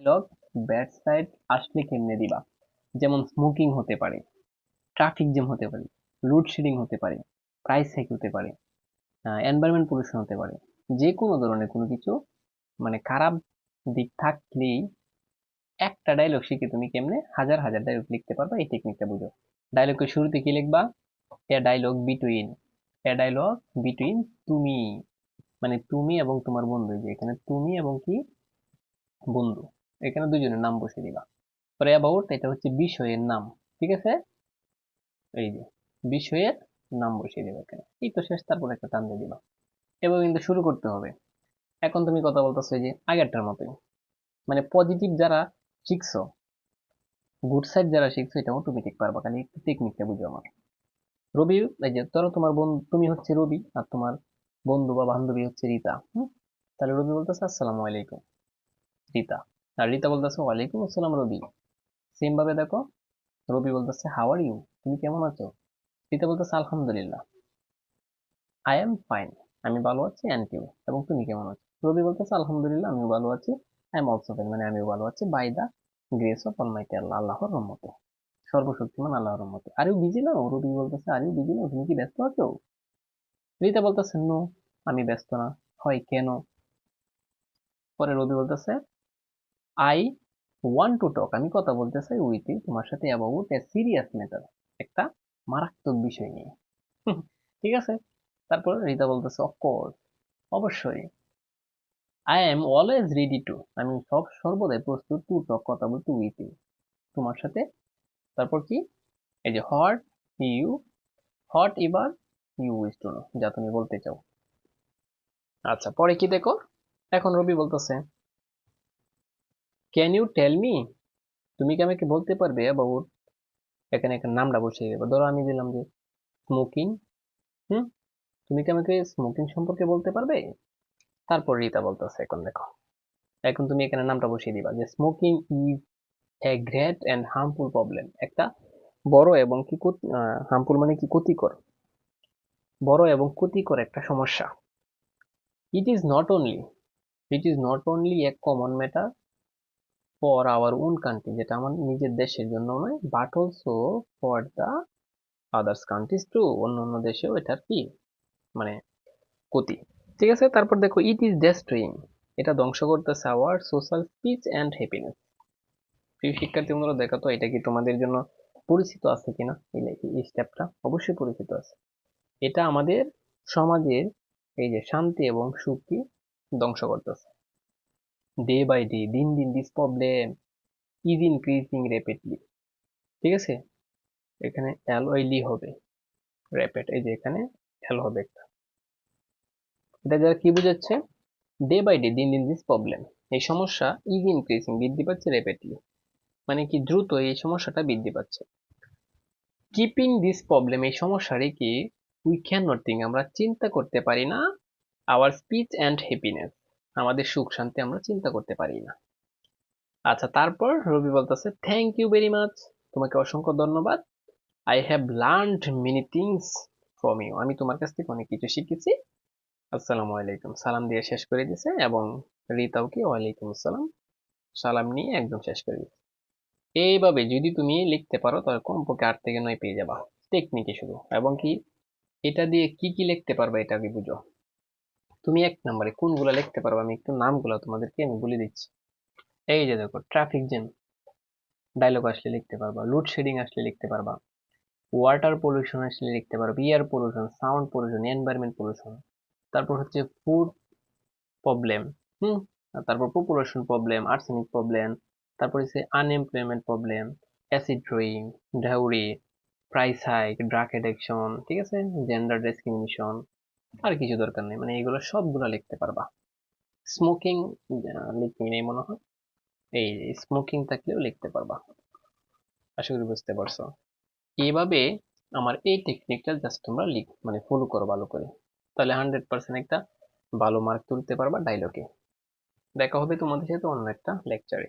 Dialogue bad side আসলে কেমনে দিবা? যেমন স্মোকিং হতে পারে ট্রাফিক জ্যাম হতে পারে লোডশেডিং হতে পারে প্রাইস হাইক হতে পারে এনভায়রনমেন্ট পলিউশন হতে পারে যে কোনো ধরনের কোনো কিছু মানে খারাপ দিক থাকলেই একটা ডায়লগ শিখে তুমি কেমনে হাজার হাজার ডায়লগ লিখতে পারবা, এই টেকনিকটা বুঝো। ডায়লগের শুরুতে কি লিখবা? A dialogue between a dialogue between তুমি মানে তুমি এবং তোমার বন্ধু, যে এখানে তুমি এবং কি? বন্ধু। এখানে দুজনের নাম বসিয়ে দিবা পরে অ্যাবাউট এটা হচ্ছে বিষয়ের নাম, ঠিক আছে? এই যে বিষয়ের নাম বসিয়ে দিবা এখানে। এই তো শেষ, তারপর একটা টান দিয়ে দিবা এবার কিন্তু শুরু করতে হবে। এখন তুমি কথা বলতেছো যে, আগেরটার মতোই। মানে পজিটিভ যারা শিখছো গুড সাইড যারা শিখছো, এটা অটোমেটিক পারবা কারণ একটু টেকনিকটা বুঝো আমার রবি, এই যে, ধরো তোমার বন্ধু, তুমি হচ্ছে রবি আর তোমার বন্ধু বা বান্ধবী হচ্ছে রীতা, হুম? তাহলে রবি বলতেছে, আসসালামু আলাইকুম, রীতা। আর রীতা বলতেছে, ওয়ালাইকুম আসসালাম রবি। সেম ভাবে দেখো, রবি বলতেছে হাউ আর ইউ তুমি কেমন আছো? রীতা বলতেছে, আলহামদুলিল্লাহ। আই এম ফাইন আমি ভালো আছি অ্যান্ড ইউ এবং তুমি কেমন আছো? রবি বলতেছে, আলহামদুলিল্লাহ, আমিও ভালো আছি। আই এম অলসো ফাইন মানে আমিও ভালো আছি by the grace of almighty Allah আল্লাহর রহমতে। সর্বশক্তিমান আল্লাহর রহমতে। আর ইউ বিজি নাও রবি বলতেছে আর ইউ বিজি নাও তুমি কি ব্যস্ত আছো? রীতা বলতেছে নো আমি ব্যস্ত না। হয় কেন? পরে রবি বলতেছে আই ওয়ান টু টক আমি কথা বলতে চাই উইথ ইউ তোমার সাথে অ্যাবাউট এ সিরিয়াস ম্যাটার একটা মারাত্মক বিষয় নিয়ে। ঠিক আছে? তারপর রীতা বলতেছে অফকোর্স অবশ্যই। I am always ready to আমি সব, সর্বদাই প্রস্তুত টু টক কথা বলতে উইথ ইউ তোমার সাথে? তারপর কি? এই যে হট ইউ হট এবার ইউ উইস টু নো যা তুমি বলতে চাও। আচ্ছা পরে কি দেখো? এখন রবি বলতেছে ক্যান ইউ টেল মি তুমি কি আমাকে বলতে পারবে অ্যাবাউট এখানে একটা নামটা বসিয়ে দেবো। ধরো আমি দিলাম যে স্মোকিং হুম? তুমি কি আমাকে স্মোকিং সম্পর্কে বলতে পারবে? তারপর রীতা বলতেছে, এখন দেখো। এখন তুমি এখানে নামটা বসিয়ে দিবা যে smoking is a great and harmful problem একটা বড় এবং কি হার্মফুল মানে কি ক্ষতিকর? বড় এবং ক্ষতিকর একটা সমস্যা। It is not only it is not only a common matter for our own country যেটা আমার নিজের দেশের জন্য নয় but also for the others countries too অন্য অন্য দেশেও এটার কি মানে ক্ষতি। ঠিক আছে, তারপর দেখো ইট ইজ ডেস্ট্রয়িং এটা ধ্বংস করতেছে our social speech and happiness প্রিয় শিক্ষার্থী বন্ধুরা, দেখো তো, এটা কি তোমাদের জন্য পরিচিত আছে কিনা? এই স্টেপটা অবশ্যই পরিচিত আছে। এটা আমাদের সমাজের এই যে শান্তি এবং সুখকে ধ্বংস করতেছে। ডে বাই ডে দিন দিন this problem is increasing rapidly ঠিক আছে? এখানে এল লি হবে। র্যাপিড এই যে এখানে এল হবে একটা। এটা যারা কি বোঝাচ্ছে? ডে বাই ডে দিন দিন দিস প্রবলেম এই সমস্যা ইজ ইনক্রিজিং বৃদ্ধি পাচ্ছে র্যাপিডলি মানে কি দ্রুত এই সমস্যাটা বৃদ্ধি পাচ্ছে। কিপিং দিস প্রবলেম এই সমস্যা রেখে উই ক্যান নট থিঙ্ক আমরা চিন্তা করতে পারি না। আওয়ার স্পিচ অ্যান্ড হ্যাপিনেস আমাদের সুখ শান্তি আমরা চিন্তা করতে পারি না। আচ্ছা তারপর রবি বলতেছে থ্যাংক ইউ ভেরি মাচ তোমাকে অসংখ্য ধন্যবাদ। I have learned many things from you আমি তোমার কাছ থেকে অনেক কিছু শিখেছি। আসসালামু আলাইকুম। সালাম দিয়ে শেষ করে দিছে এবং রিতাও কি ওয়ালাইকুম আসসালাম। সালাম নিয়ে একদম শেষ করে দিচ্ছে এইভাবে যদি তুমি লিখতে পারো, তাহলে কমপক্ষে আট থেকে নয় পেয়ে যাবা। টেকনিকে শুধু। এবং কি? এটা দিয়ে কি কি লিখতে পারবে এটা বুঝো। তুমি এক নম্বরে কোনগুলো লিখতে পারবে আমি একটু নামগুলো তোমাদেরকে আমি বলে দিচ্ছি। এই যে দেখো ট্রাফিক জ্যাম ডায়লগ আসলে লিখতে পারবা লোডশেডিং আসলে লিখতে পারবা ওয়াটার পলিউশন আসলে লিখতে পারবা air pollution sound pollution environment pollution তারপর হচ্ছে ফুড প্রবলেম হুম? তারপর পপুলেশন প্রবলেম আর্সেনিক প্রবলেম তারপর হচ্ছে unemployment problem acid throwing dowry price hike drug addiction ঠিক আছে? জেন্ডার ডিসক্রিমিনেশন আর কিছু দরকার নেই। মানে এগুলো সবগুলো লিখতে পারবা। স্মোকিং লিখতে নেই মনে হয়। এই স্মোকিং থাকলেও লিখতে পারবা। আশা করি বুঝতে পারছ। এইভাবে আমার এই টেকনিকটা জাস্ট তোমরা লিখ মানে ফলো করো ভালো করে। তাহলে হান্ড্রেড পার্সেন্ট একটা ভালো মার্ক তুলতে পারবা ডাইলগে দেখা হবে তোমাদের সাথে অন্য একটা লেকচারে